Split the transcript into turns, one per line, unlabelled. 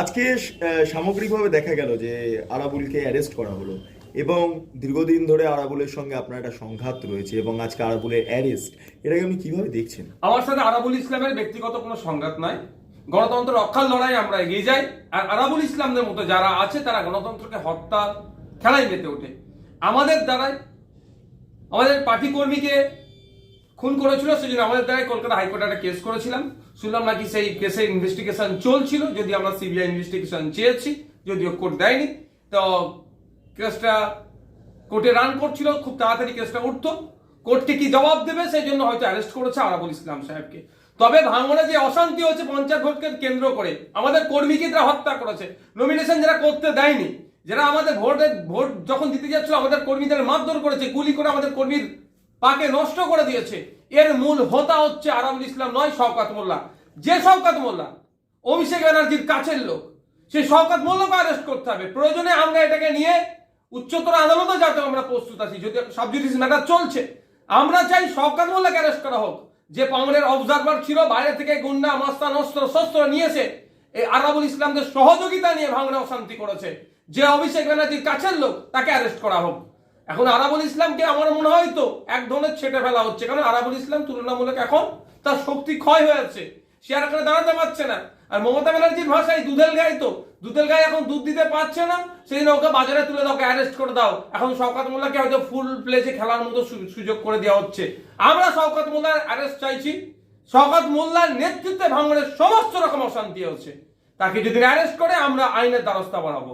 আজকে সামগ্রিকভাবে দেখা গেল যে আরাবুলকে অ্যারেস্ট করা হলো এবং দীর্ঘদিন ধরে আরাবুলের সঙ্গে আপনার একটা সংঘাত রয়েছে এবং আজকে আরাবুলের অ্যারেস্ট, এটাকে আপনি কীভাবে দেখছেন?
আমার সাথে আরাবুল ইসলামের ব্যক্তিগত কোনো সংঘাত নাই। গণতন্ত্র রক্ষার লড়াই আমরা এগিয়ে যাই। আর আরাবুল ইসলামদের মতো যারা আছে, তারা গণতন্ত্রকে হত্যা খেলায় মেতে ওঠে। আমাদের দ্বারাই, আমাদের পার্টি কর্মীকে খুন করেছিল, সেজন্য আমাদের দ্বারাই কলকাতা হাইকোর্টে একটা কেস করেছিলাম। শুনলাম নাকি সেই কেসে ইনভেস্টিগেশন চলছিল যদি আমরা সিবিআই ইনভেস্টিগেশন চেয়েছি, যদিও কোর্ট দেয়নি। তো কেসটা কোর্টে রান করছিল, খুব তাড়াতাড়ি কেসটা উঠতো। কোর্টকে কি জবাব দেবে সেই জন্য হয়তো অ্যারেস্ট করেছে আরাবুল ইসলাম সাহেবকে। তবে ভাঙড়ে যে অশান্তি হচ্ছে পঞ্চায়েত ভোটকে কেন্দ্র করে, আমাদের কর্মীকে তারা হত্যা করেছে? নমিনেশন যারা করতে দেয়নি, যারা আমাদের ভোটে, ভোট যখন দিতে যাচ্ছিল, আমাদের কর্মীদের মারধর করেছে, গুলি করে আমাদের কর্মীর পাকে নষ্ট করে দিয়েছে। এর মূল হোতা হচ্ছে আরামুল ইসলাম নয়, শওকাত মোল্লা। যে শওকাত মোল্লা, অভিষেক ব্যানার্জির কাছের লোক সেই শওকাত মোল্লাকে অ্যারেস্ট করতে হবে। প্রয়োজনে আমরা এটাকে নিয়ে উচ্চতর আদালতে যাতে আমরা প্রস্তুত আছি। যদি সাবজুডিস ম্যাটার চলছে, আমরা চাই শওকাত মোল্লাকে অ্যারেস্ট করা হোক। যে পাওনের অবজারভার ছিল, বাইরে থেকে গুন্ডা, মাস্তান, অস্ত্র, শস্ত্র নিয়েছে এই আরাবুল ইসলামদের সহযোগিতা নিয়ে ভাঙড়ে অশান্তি করেছে। যে অভিষেক ব্যানার্জির কাছের লোক, তাকে অ্যারেস্ট করা হোক। এখন আরাবুল ইসলামকে আমার মনে হয় তো এক ধরনের ছেটে ফেলা হচ্ছে। কারণ আরাবুল ইসলাম তুলনামূলক এখন তার শক্তি ক্ষয় হয়েছে। সে আর এখানে দাঁড়াতে পারছে না। আর মমতা ব্যানার্জির ভাষায় দুধেল গাই তো। দুধেল গাই এখন দুধ দিতে পারছে না। সেই ওকে বাজারে তুলে দাও অ্যারেস্ট করে দাও। এখন শওকাত মোল্লাকে হয়তো ফুল প্লেজে খেলার মতো সুযোগ করে দেওয়া হচ্ছে। আমরা শওকাত মোল্লার অ্যারেস্ট চাইছি। শওকাত মোল্লার নেতৃত্বে ভাঙড়ের সমস্ত রকম অশান্তি হচ্ছে। তাকে যদি অ্যারেস্ট করে, আমরা আইনের দ্বারস্থা বাড়াবো